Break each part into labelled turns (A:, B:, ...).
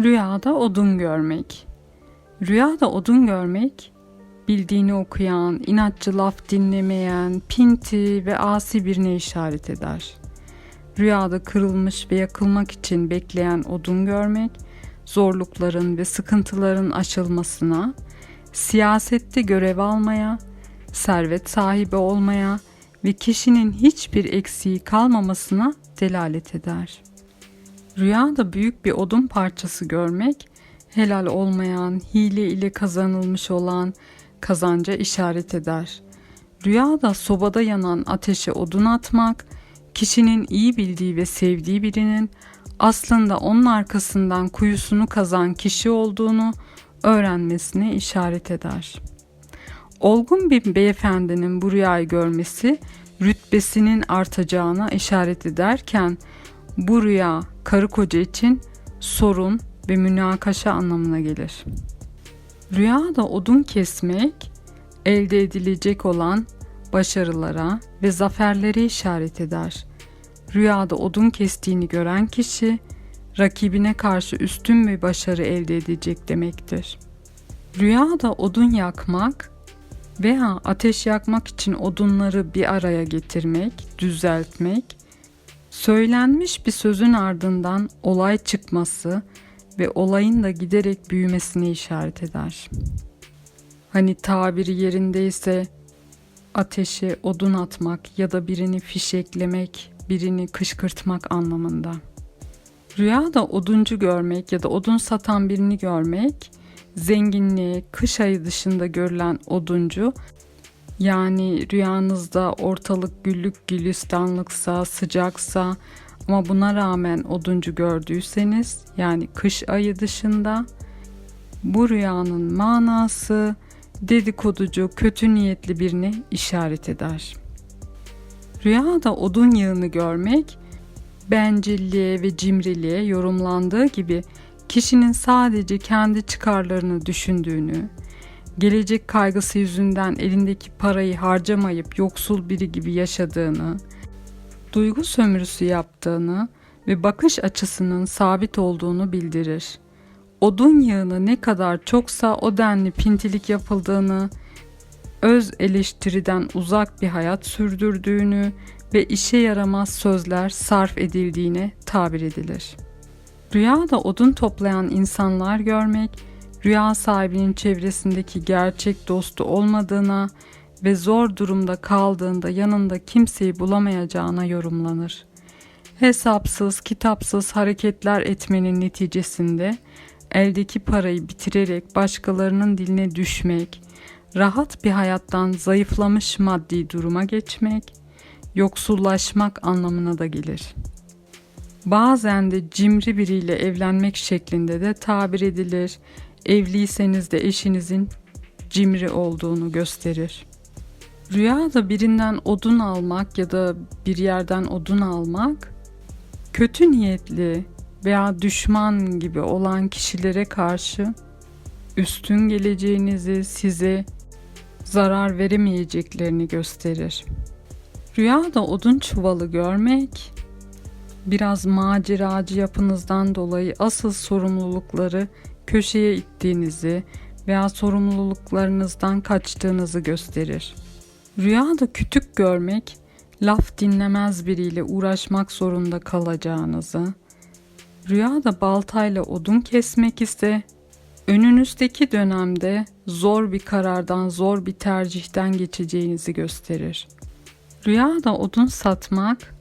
A: Rüyada odun görmek. Rüyada odun görmek, bildiğini okuyan, inatçı laf dinlemeyen, pinti ve asi birine işaret eder. Rüyada kırılmış ve yakılmak için bekleyen odun görmek, zorlukların ve sıkıntıların aşılmasına, siyasette görev almaya, servet sahibi olmaya ve kişinin hiçbir eksiği kalmamasına delalet eder.'' Rüyada büyük bir odun parçası görmek, helal olmayan, hile ile kazanılmış olan kazanca işaret eder. Rüyada sobada yanan ateşe odun atmak, kişinin iyi bildiği ve sevdiği birinin aslında onun arkasından kuyusunu kazan kişi olduğunu öğrenmesine işaret eder. Olgun bir beyefendinin bu rüyayı görmesi rütbesinin artacağına işaret ederken bu rüya karı koca için sorun ve münakaşa anlamına gelir. Rüyada odun kesmek elde edilecek olan başarılara ve zaferlere işaret eder. Rüyada odun kestiğini gören kişi rakibine karşı üstün bir başarı elde edecek demektir. Rüyada odun yakmak veya ateş yakmak için odunları bir araya getirmek, düzeltmek Söylenmiş bir sözün ardından olay çıkması ve olayın da giderek büyümesine işaret eder. Hani tabiri yerindeyse ateşe odun atmak ya da birini fişeklemek, birini kışkırtmak anlamında. Rüyada oduncu görmek ya da odun satan birini görmek, zenginliği kış ayı dışında görülen oduncu yani rüyanızda ortalık güllük gülistanlıksa, sıcaksa ama buna rağmen oduncu gördüyseniz yani kış ayı dışında bu rüyanın manası dedikoducu, kötü niyetli birini işaret eder. Rüyada odun yığını görmek bencilliğe ve cimriliğe yorumlandığı gibi kişinin sadece kendi çıkarlarını düşündüğünü, gelecek kaygısı yüzünden elindeki parayı harcamayıp yoksul biri gibi yaşadığını, duygu sömürüsü yaptığını ve bakış açısının sabit olduğunu bildirir. Odun yağını ne kadar çoksa o denli pintilik yapıldığını, öz eleştiriden uzak bir hayat sürdürdüğünü ve işe yaramaz sözler sarf edildiğine tabir edilir. Rüyada odun toplayan insanlar görmek, rüya sahibinin çevresindeki gerçek dostu olmadığına ve zor durumda kaldığında yanında kimseyi bulamayacağına yorumlanır. Hesapsız, kitapsız hareketler etmenin neticesinde eldeki parayı bitirerek başkalarının diline düşmek, rahat bir hayattan zayıflamış maddi duruma geçmek, yoksullaşmak anlamına da gelir. Bazen de cimri biriyle evlenmek şeklinde de tabir edilir Evliyseniz de eşinizin cimri olduğunu gösterir. Rüyada birinden odun almak ya da bir yerden odun almak kötü niyetli veya düşman gibi olan kişilere karşı üstün geleceğinizi size zarar veremeyeceklerini gösterir. Rüyada odun çuvalı görmek biraz maceracı yapınızdan dolayı asıl sorumlulukları köşeye ittiğinizi veya sorumluluklarınızdan kaçtığınızı gösterir. Rüyada kütük görmek, laf dinlemez biriyle uğraşmak zorunda kalacağınızı, rüyada baltayla odun kesmek ise önünüzdeki dönemde zor bir karardan, zor bir tercihten geçeceğinizi gösterir. Rüyada odun satmak,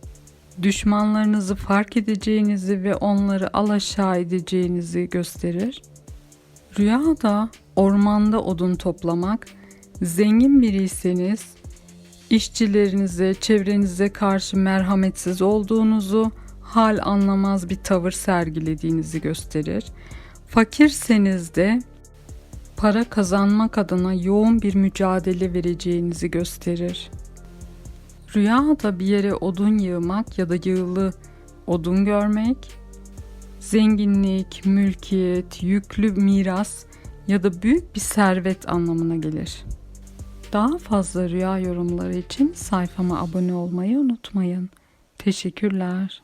A: düşmanlarınızı fark edeceğinizi ve onları alaşağı edeceğinizi gösterir. Rüyada ormanda odun toplamak, zengin biriyseniz işçilerinize, çevrenize karşı merhametsiz olduğunuzu, hal anlamaz bir tavır sergilediğinizi gösterir. Fakirseniz de para kazanmak adına yoğun bir mücadele vereceğinizi gösterir. Rüyada bir yere odun yığmak ya da yığılı odun görmek zenginlik, mülkiyet, yüklü miras ya da büyük bir servet anlamına gelir. Daha fazla rüya yorumları için sayfama abone olmayı unutmayın. Teşekkürler.